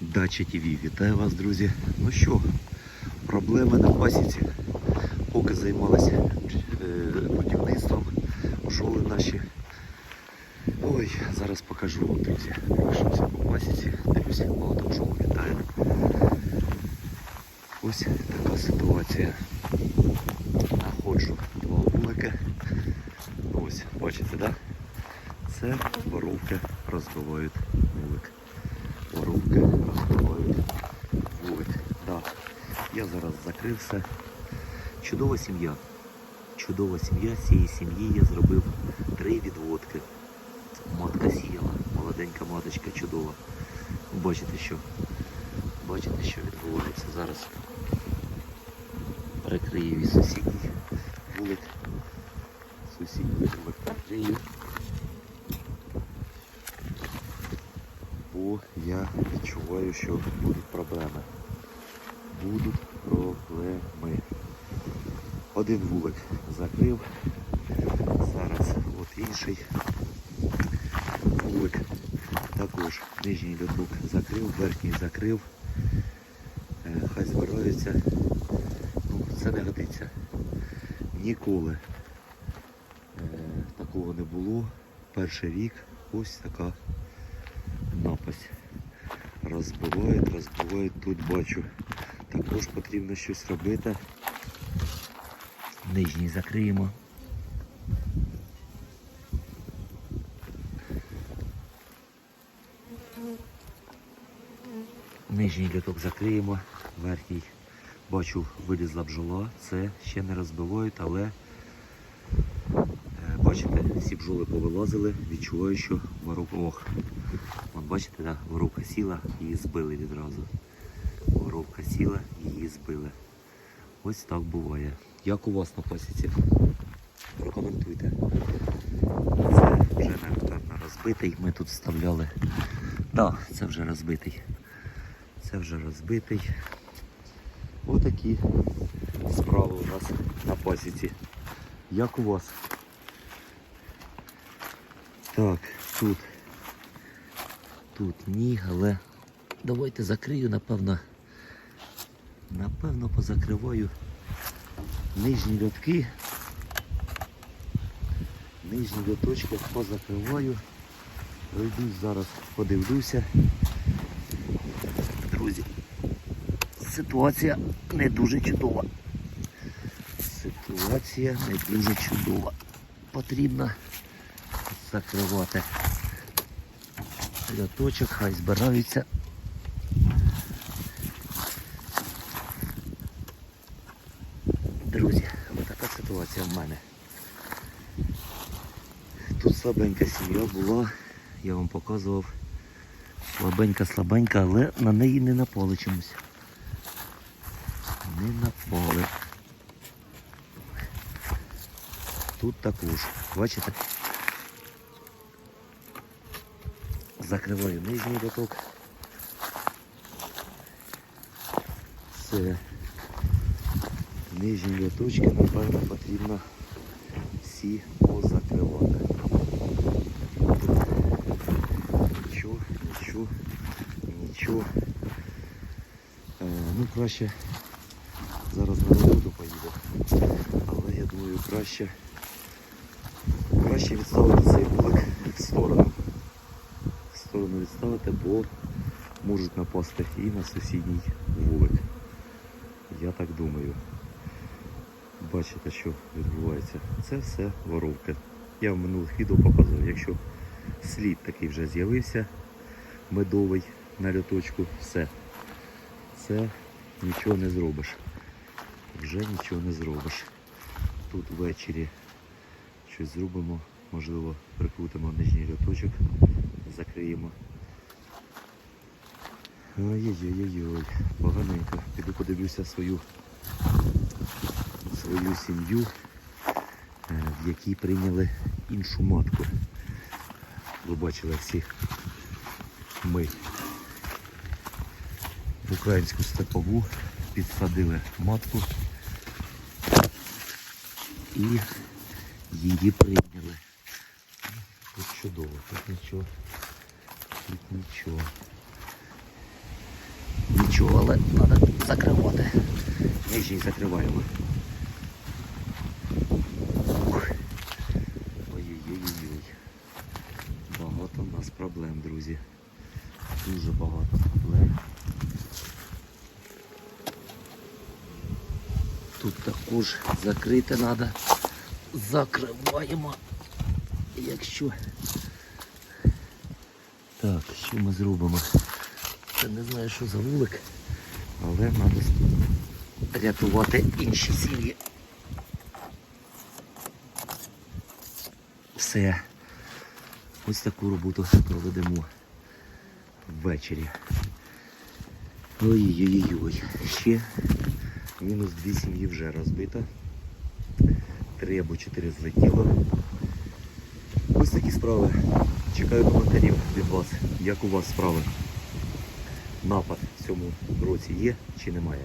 Дача ТВ. Вітаю вас, друзі. Ну що, проблеми на пасіці. Поки займалися е, будівництвом, бджоли наші. Ой, зараз покажу вам, друзі. Пройшовся по пасіці. Дивлюся, багато бджол літає. Ось така ситуація. Находжу два вулики. Ось, бачите, так? Це воровки розбивають вулик. Воровки розбивають вулик. Да. Я зараз закрив все. Чудова сім'я. Чудова сім'я. З цієї сім'ї я зробив три відводки. Матка сіяла. Молоденька маточка чудова. Бачите, що? Бачите, що відбувається зараз. Прикрию і сусідній вулик. Сусідній вулик прикрию. Бо я відчуваю, що будуть проблеми. Будуть проблеми. Один вулик закрив. Зараз от інший вулик. Також нижній льоток закрив, верхній закрив. Е, Хай збираються. Ну, це не годиться. Ніколи е, такого не було. Перший рік ось така напасть. Розбивають, розбивають, тут бачу. Також потрібно щось робити. Нижній закриємо. Нижній літок закриємо, верхній бачу вилізла бджола. Це ще не розбивають, але е, бачите, всі бджоли повилазили, відчуваю, що воровка. Ох, от бачите, да, воровка сіла, її збили відразу. Воровка сіла, її збили. Ось так буває. Як у вас на пасіці? Прокоментуйте. Це вже напевно розбитий. Ми тут вставляли. Так, да, це вже розбитий. Це вже розбитий. Отакі справи у нас на пасіці. Як у вас? Так, тут. Тут ні, але давайте закрию, напевно. Напевно, позакриваю нижні льотки. Нижні льоточки позакриваю. Пройдусь зараз, подивлюся. Друзі, ситуація не дуже чудова. Ситуація не дуже чудова. Потрібно закривати льоточок, хай збираються. Друзі, ось така ситуація в мене. Тут слабенька сім'я була, я вам показував. Слабенька, слабенька, але на неї не напали чомусь. Не напали. Тут також, бачите? Закриваю нижній роток. Все. Нижні літочки, напевно, потрібно всі позакривати. Нічого, нічого, нічого. Е, ну краще зараз на роботу поїду. Але я думаю краще краще відставити цей вулик в сторону. В сторону відставити, бо можуть напасти і на сусідній вулик. Я так думаю. Бачите, що відбувається. Це все воровки. Я в минулих відео показував, якщо слід такий вже з'явився, медовий на льоточку, все. Це нічого не зробиш. Вже нічого не зробиш. Тут ввечері щось зробимо, можливо, прикрутимо нижній льоточок, закриємо. Ой-ой-ой-ой, поганенько. Піду подивлюся свою свою сім'ю, е, в якій прийняли іншу матку. Ви бачили всі ми в українську степову підсадили матку і її прийняли. Тут чудово, тут нічого, тут нічого. нічого, але треба закривати. Нижній закриваємо. Ух. Ой-ой-ой-ой. Багато в нас проблем, друзі. Дуже багато проблем. Тут також закрити треба. Закриваємо. Якщо. Так, що ми зробимо? Це не знаю, що за вулик, але треба рятувати інші сім'ї. Все. Ось таку роботу проведемо ввечері. Ой-ой-ой. Ще мінус дві сім'ї вже розбито. Три або чотири злетіло. Ось такі справи. Чекаю коментарів від вас. Як у вас справи? Напад в цьому році є чи немає?